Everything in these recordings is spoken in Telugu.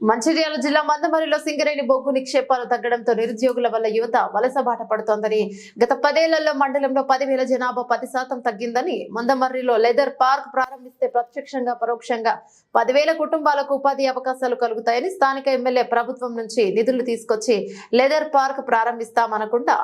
మంచిర్యాల జిల్లా మందమరిలో సింగరేణి బొగ్గు నిక్షేపాలు తగ్గడంతో నిరుద్యోగుల వల్ల యువత వలస బాట పడుతోందని గత పదేళ్ళలో మండలంలో పదివేల జనాభా పది శాతం తగ్గిందని మందమర్రిలో లెదర్ పార్క్ ప్రారంభిస్తే ప్రత్యక్షంగా పరోక్షంగా పదివేల కుటుంబాలకు ఉపాధి అవకాశాలు కలుగుతాయని స్థానిక ఎమ్మెల్యే ప్రభుత్వం నుంచి నిధులు తీసుకొచ్చి లెదర్ పార్క్ ప్రారంభిస్తామనకుండా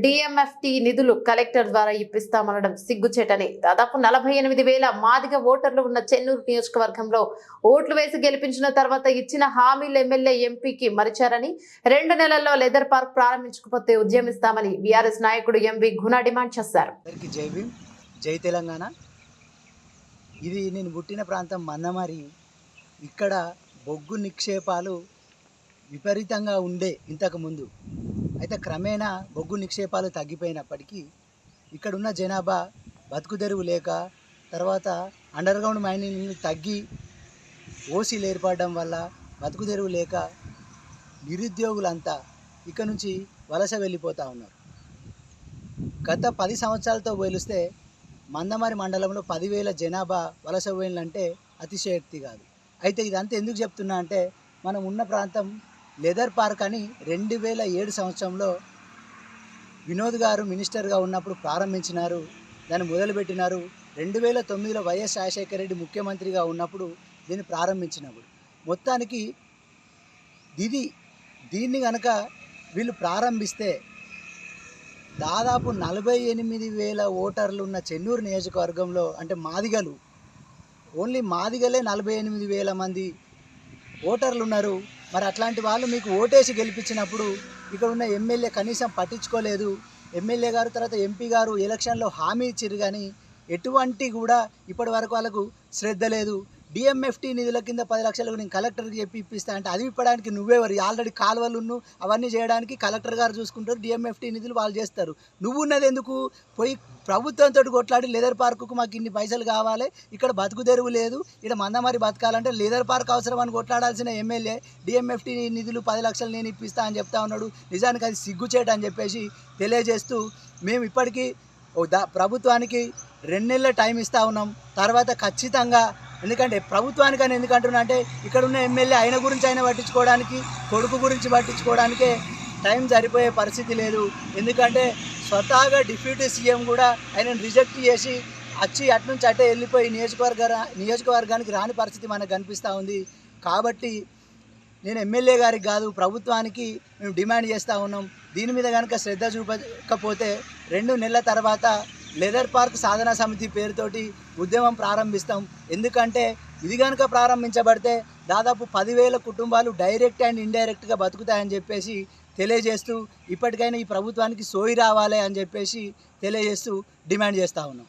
డిఎంఎఫ్టి నిధులు కలెక్టర్ ద్వారా ఇప్పిస్తామనడం సిగ్గుచేటని. దాదాపు నలభై ఎనిమిది వేల మాదిగ ఓటర్లు ఉన్న చెన్నూరు నియోజకవర్గంలో ఓట్లు వేసి గెలిపించిన తర్వాత ఇచ్చిన హామీలు ఎమ్మెల్యే ఎంపీకి మరిచారని రెండు నెలల్లో లెదర్ పార్క్ ప్రారంభించకపోతే ఉద్యమిస్తామని బీఆర్ఎస్ నాయకుడు ఎంవి గుణ డిమాండ్ చేశారు. జై భీమ్ జై తెలంగాణ. ఇది నేను పుట్టిన ప్రాంతం మందమారి ఇక్కడ బొగ్గు నిక్షేపాలు విపరీతంగా ఉండే ఇంతకుముందు అయితే క్రమేణా బొగ్గు నిక్షేపాలు తగ్గిపోయినప్పటికీ ఇక్కడున్న జనాభా బతుకుదెరువు లేక తర్వాత అండర్గ్రౌండ్ మైనింగ్ తగ్గి ఓసీలు ఏర్పడడం వల్ల బతుకుదెరువు లేక నిరుద్యోగులంతా ఇక నుంచి వలస వెళ్ళిపోతూ ఉన్నారు. గత పది సంవత్సరాలతో పోలిస్తే మందమారి మండలంలో పదివేల జనాభా వలస పోయినంటే అతిశయోక్తి కాదు. అయితే ఇదంతా ఎందుకు చెప్తున్నా అంటే మనం ఉన్న ప్రాంతం లెదర్ పార్క్ అని రెండు వేల ఏడు సంవత్సరంలో వినోద్ గారు మినిస్టర్గా ఉన్నప్పుడు ప్రారంభించినారు. దాన్ని మొదలుపెట్టినారు. రెండు వేల తొమ్మిదిలో వైఎస్ రాజశేఖర రెడ్డి ముఖ్యమంత్రిగా ఉన్నప్పుడు దీన్ని ప్రారంభించినప్పుడు. మొత్తానికి ఇది దీన్ని కనుక వీళ్ళు ప్రారంభిస్తే దాదాపు నలభై ఎనిమిది వేల ఓటర్లు ఉన్న చెన్నూరు నియోజకవర్గంలో అంటే మాదిగలు ఓన్లీ మాదిగలే నలభై ఎనిమిది వేల మంది ఓటర్లు ఉన్నారు మరి అట్లాంటి వాళ్ళు మీకు ఓటేసి గెలిపించినప్పుడు ఇక్కడ ఉన్న ఎమ్మెల్యే కనీసం పట్టించుకోలేదు. ఎమ్మెల్యే గారు తర్వాత ఎంపీ గారు ఎలక్షన్లో హామీ ఇచ్చిరు కానీ ఎటువంటి కూడా ఇప్పటి వరకు వాళ్ళకు శ్రద్ధ లేదు. డిఎంఎఫ్టీ నిధుల కింద పది లక్షలకు నేను కలెక్టర్కి చెప్పి ఇప్పిస్తా అంటే అది ఇప్పడానికి నువ్వెవరు? ఆల్రెడీ కాలువలు అవన్నీ చేయడానికి కలెక్టర్ గారు చూసుకుంటారు డిఎంఎఫ్టీ నిధులు వాళ్ళు చేస్తారు. నువ్వు ఉన్నది ఎందుకు? పోయి ప్రభుత్వంతో కొట్లాడి లేదర్ పార్కుకు మాకు ఇన్ని పైసలు కావాలి ఇక్కడ బతుకు తెరువు లేదు ఇక్కడ మందమారి బతకాలంటే లేదర్ పార్క్ అవసరం అని కొట్లాడాల్సిన ఎమ్మెల్యే డిఎంఎఫ్టీ నిధులు పది లక్షలు నేను ఇప్పిస్తా అని చెప్తా ఉన్నాడు. నిజానికి అది సిగ్గుచేట అని చెప్పేసి తెలియజేస్తూ మేము ఇప్పటికీ దా ప్రభుత్వానికి రెండు నెలల టైం ఇస్తా ఉన్నాం. తర్వాత ఖచ్చితంగా ఎందుకంటే ప్రభుత్వానికి అని ఎందుకంటున్నా అంటే ఇక్కడ ఉన్న ఎమ్మెల్యే ఆయన గురించి ఆయన పట్టించుకోవడానికి కొడుకు గురించి పట్టించుకోవడానికే టైం సరిపోయే పరిస్థితి లేదు. ఎందుకంటే స్వతహాగా డిప్యూటీ సీఎం కూడా ఆయనను రిజెక్ట్ చేసి వచ్చి అటు నుంచి అటే వెళ్ళిపోయి నియోజకవర్గ నియోజకవర్గానికి రాని పరిస్థితి మనకు కనిపిస్తూ ఉంది. కాబట్టి నేను ఎమ్మెల్యే గారికి కాదు ప్రభుత్వానికి మేము డిమాండ్ చేస్తూ ఉన్నాం. దీని మీద కనుక శ్రద్ధ చూపకపోతే రెండు నెలల తర్వాత లెదర్ పార్క్ సాధనా సమితి పేరుతోటి ఉద్యమం ప్రారంభిస్తాం. ఎందుకంటే ఇది కనుక ప్రారంభించబడితే దాదాపు పదివేల కుటుంబాలు డైరెక్ట్ అండ్ ఇండైరెక్ట్గా బతుకుతాయని చెప్పేసి తెలియజేస్తూ ఇప్పటికైనా ఈ ప్రభుత్వానికి సోయి రావాలి అని చెప్పేసి తెలియజేస్తూ డిమాండ్ చేస్తూ ఉన్నాం.